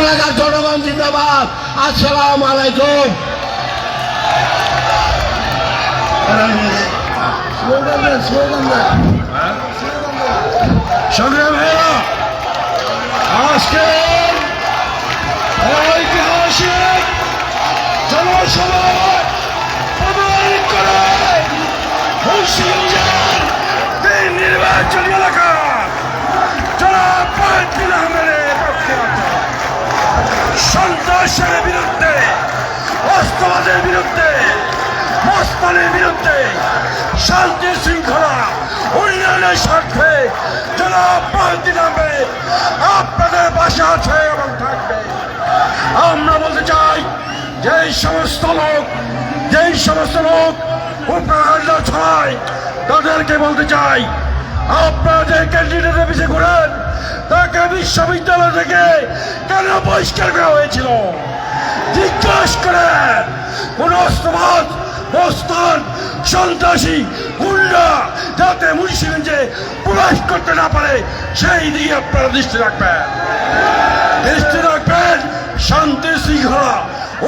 এলাকার জনগণ জিন্দাবাদ। আসসালাম আলাইকুম। সংগ্রাম আজকে ঐতিহাসিক জনসভা সন্ত্রাসের বিরুদ্ধে, অস্ত্রবাদের বিরুদ্ধে, মস্তানের বিরুদ্ধে শান্তি শৃঙ্খলা উন্নয়নের স্বার্থে জনাব ফয়জুল আহমেদ আপনাদের পাশে আছে এবং থাকবে। আমরা বলতে চাই, যেই সমস্ত লোক, যেই সমস্ত লোক উপকাণ্ড ছড়ায়, তাদেরকে বলতে চাই আপনারা যে ক্যান্ডিডেটের পিছিয়ে ঘুরেন, তাকে বিশ্ববিদ্যালয় থেকে কেন বহিষ্কার করা হয়েছিল? জিজ্ঞাসা করেন। কোন অস্ত্রবাদ মস্তান, সন্ত্রাসী, গুন্ডা, যাতে মুন্সিগঞ্জে প্রবেশ করতে না পারে, সেই দিকে আপনারা দৃষ্টি রাখবেন। দৃষ্টি রাখবেন শান্তি শৃঙ্খলা,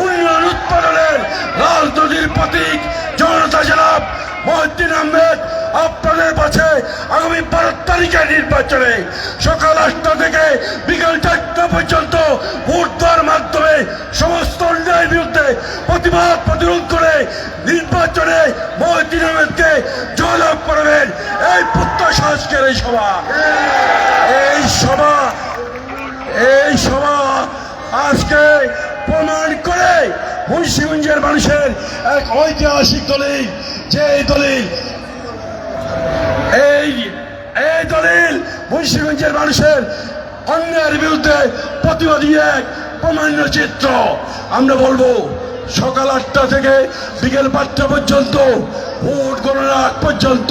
উন্নয়ন উৎপাদনের রাজনদীর প্রতীক, জনতা জনাব মহিদ্দিন আহমেদ, আপনাদের কাছে আগামী বারো তারিখের নির্বাচনে সকাল আটটা থেকে বিকাল চারটা পর্যন্ত ভোট দেওয়ার মাধ্যমে সমস্ত অন্যায়ের বিরুদ্ধে প্রতিবাদ প্রতিরোধ করে নির্বাচনে মহিদ্দিন আহমেদকে জয়লাভ করবেন এই প্রত্যাশা আজকের এই সভা। এই সভা এই সভা আজকে প্রমাণ করে মুন্সিগঞ্জের মানুষের এক ঐতিহাসিক দলিল, যে দলিল? এই এই দলিল মুন্সিগঞ্জের মানুষের অন্যের বিরুদ্ধে প্রতিবাদী এক প্রমাণ্য চিত্র। আমরা বলব, সকাল আটটা থেকে বিকেল পাঁচটা পর্যন্ত, ভোট গণনা পর্যন্ত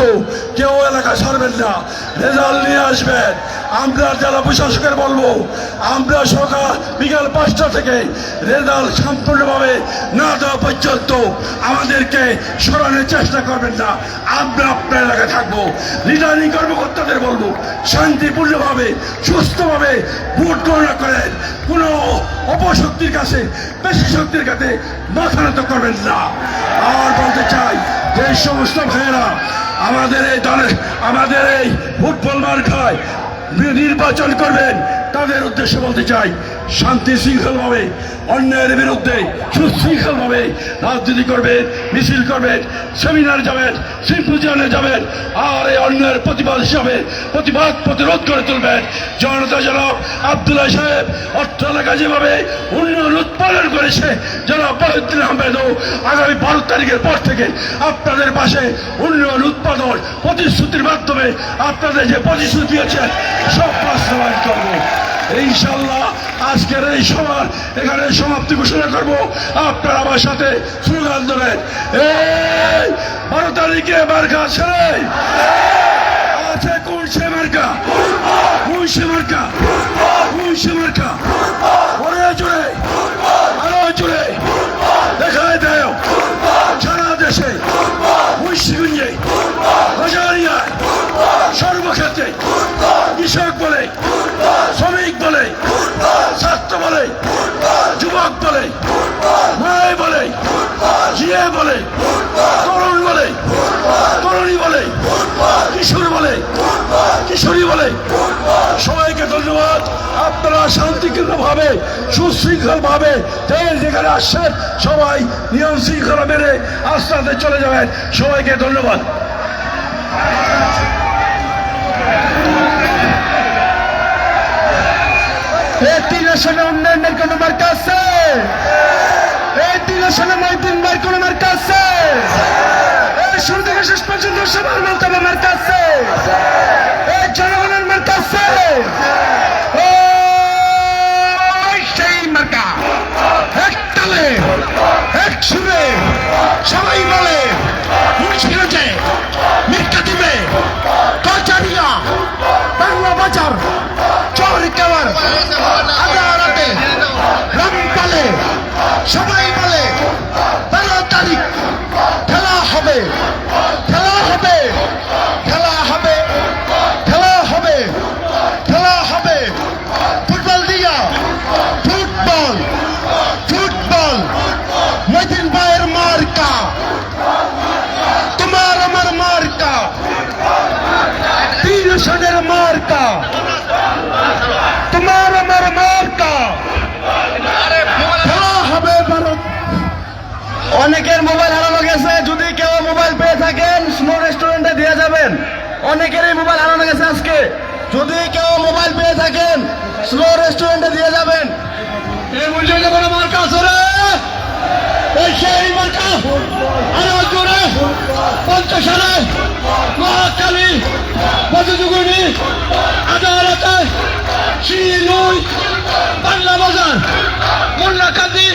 কেউ এলাকা ছাড়বেন না। রেজাল্ট নিয়ে আসবেন। আমরা জেলা প্রশাসকের বলব, আমরা সকাল বিকাল পাঁচটা থেকে রেজাল্ট সম্পূর্ণভাবে না দেওয়া পর্যন্ত আমাদেরকে সরানোর চেষ্টা করবেন না। আমরা আপনার এলাকায় থাকব। রিটার্নিং কর্মকর্তাদের বলব, শান্তিপূর্ণভাবে, সুস্থভাবে ভোট গণনা করেন। কোনো অপশক্তির কাছে, বেশি শক্তির কাছে মাথা নত করবেন না। আর বলতে চাই যে সমস্ত ভাইয়েরা, আমাদের এই দলের আমাদের এই ফুটবল মার্কায় নির্বাচন করবেন। তাদের উদ্দেশ্যে বলতে চাই, শান্তি শৃঙ্খলভাবে, অন্যায়ের বিরুদ্ধে সুশৃঙ্খলভাবে রাজনীতি করবেন, মিছিল করবেন, সেমিনার যাবেন সিম্পোজিয়ানে যাবেন, আর এই অন্যায়ের প্রতিবাদ হিসাবে প্রতিবাদ প্রতিরোধ করে তুলবেন। জনতা জনাব আবদুল্লাহ সাহেব, অর্থ এলাকা যেভাবে উন্নয়ন উৎপাদন করেছে, জনাব বাহুদ্দিন আহমেদও আগামী বারো তারিখের পর থেকে আপনাদের পাশে উন্নয়ন উৎপাদন প্রতিশ্রুতির মাধ্যমে আপনাদের যে প্রতিশ্রুতি দিয়েছেন, সব বাস্তবায়ন করব। ইনশাল্লাহ আজকের এই সভার এখানে সমাপ্তি ঘোষণা করব। আপনার আমার সাথে স্লোগান ধরেন এই বারো তারিখে মার্কা ছেড়ে? আছে কোন সে মার্কা। কোন সে মার্কা। কোন সে মার্কা। ওরে জিয়ে বলে বলে বলে বলে, কিশোরী বলে। সবাইকে ধন্যবাদ। আপনারা শান্তিপূর্ণভাবে, সুশৃঙ্খলভাবে যে যেখানে আসছেন সবাই নিয়ম শৃঙ্খলা মেনে আস্তে চলে যাবেন। সবাইকে ধন্যবাদ। তিন আসনে উন্নয়নের কোন মার্কা আছে? আসনে মহিদিন ভাই কোন মার্কা শেষ পর্যন্ত সবার মন্তব্য মার্কা আছে জনগণের মার্কা আছে সেই এক তালে সবাই বলে মুন্সিগঞ্জে মিথ্যা দিবে। কচারিয়া, বাংলা বাজার, চর কেওয়ার, আদালতে, রামপালে, সবাই হবে। খেলা হবে। খেলা হবে। খেলা হবে। খেলা হবে। ফুটবল দিয়া। ফুটবল। ফুটবল। মতিন ভাইয়ের মার্কা। তোমার আমার মার্কা। তিনশনের মার্কা। তোমার আমার মার্কা। খেলা হবে ভারত। অনেকের মোবাইল অনেকেরই মোবাইল হারানো গেছে আজকে। যদি কেউ মোবাইল পেয়ে থাকেন স্নো রেস্টুরেন্টে দিয়ে যাবেন। এই বড় বাংলা বাজার, মোল্লাকান্দি